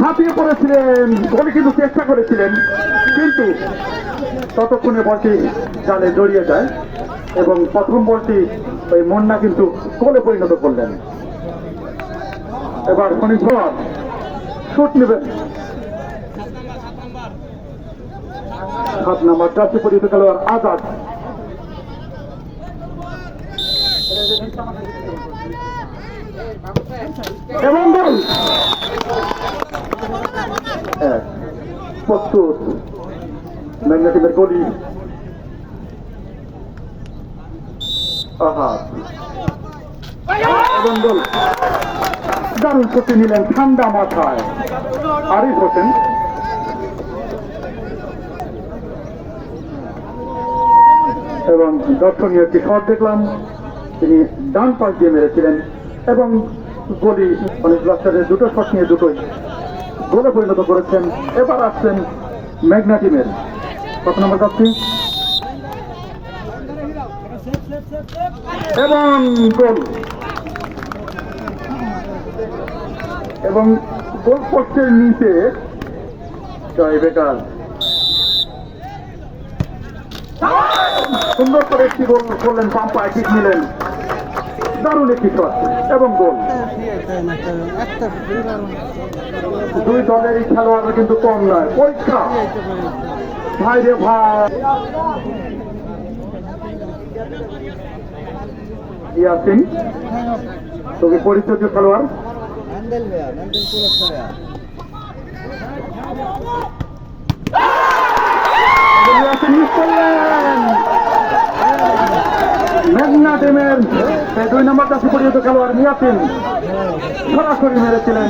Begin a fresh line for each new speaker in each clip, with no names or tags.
ঝাঁপিয়ে পড়েছিলেন গোল কিন্তু চেষ্টা করেছিলেন, কিন্তু ততক্ষণে বলটি জালে জড়িয়ে যায় এবং প্রথম বলটি ওই মন্না কিন্তু গোলে পরিণত করলেন। এবার শনি ধর শুট নেবেন। সাত নম্বর চারটি পরিচিত খেলোয়াড় আজাদ। এবং গোল প্রস্তুত। ম্যাগনেটিকের গলি দারুণ ছুটি নিলেন ঠান্ডা মাথায়। আরিফ হোসেন। এবং দর্শনীয় একটি শট দেখলাম। তিনি ডান পাশ দিয়ে মেরেছিলেন। এবং গলি অনেক ব্লাস্টারের দুটো শট নিয়ে দুটোই গোলে পরিণত করেছেন। এবার আসছেন ম্যাগনা টিমের। কত নম্বর কাপটি। এবং গোল। এবং গোল পোস্টের নিচে জয় বেকার সুন্দর করে একটি গোল করলেন পাম্পায় ঠিক নিলেন দারুণ একটি শট এবং গোল। দুই দলেরই খেলোয়াড় কিন্তু কম নয়। পরীক্ষা। ভাই রে ভাই। ইয়াসিন, তোকে পরিচিত খেলোয়াড়? ইয়াসিন টিমের দুই নম্বর কাছে পরিচিত খেলোয়াড় মিয়াসিন সরাসরি মেরেছিলেন।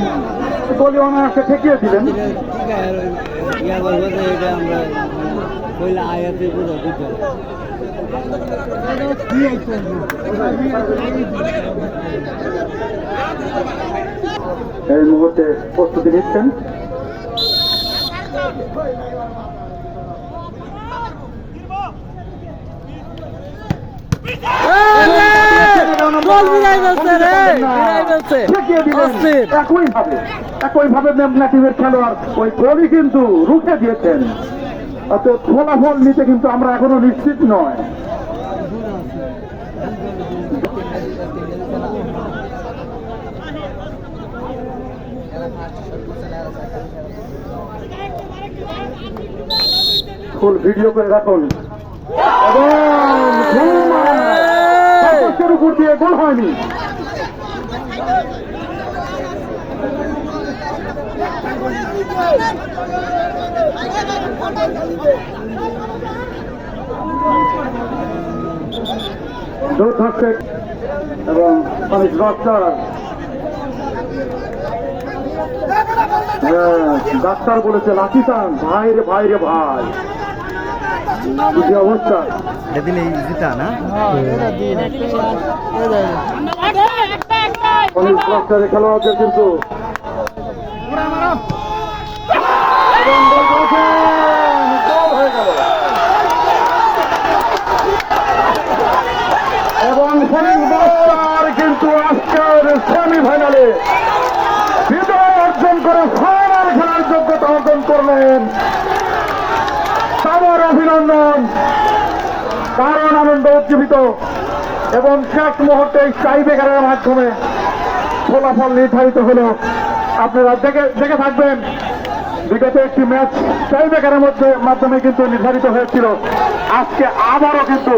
গোলি অনায়াসে ঠেকিয়ে দিলেন। এই মুহূর্তে প্রস্তুতি নিচ্ছেন।
বলছে রে বলছে।
দিলেন একই ভাবে একই ভাবে টিমের খেলোয়াড় ওই গোলই কিন্তু রুখে দিয়েছেন। অর্থাৎ ফলাফল নিতে কিন্তু আমরা এখনও নিশ্চিত নয়। ফুল ভিডিও করে রাখুন। এবং সর্বোচ্চের উপর দিয়ে গোল হয়নি। এবং অনেক ডাক্তার হ্যাঁ, ডাক্তার বলেছে লাঠিটান ভাই রে ভাই রে ভাই। অবস্থা?
জিতা না?
অনেক খেলোয়াড়দের কিন্তু। এবং কিন্তু আজকের সেমিফাইনালে। বিজয় অর্জন করে ফাইনাল খেলার যোগ্যতা অর্জন করলেন আমার অভিনন্দন। কারণ আনন্দ উজ্জীবিত। এবং শেষ মুহূর্তে এই টাইব্রেকারের মাধ্যমে ফলাফল নির্ধারিত হল। আপনারা দেখে দেখে থাকবেন, বিগত একটি ম্যাচ টাইব্রেকারের মধ্যে মাধ্যমে কিন্তু নির্ধারিত হয়েছিল। আজকে আবারও কিন্তু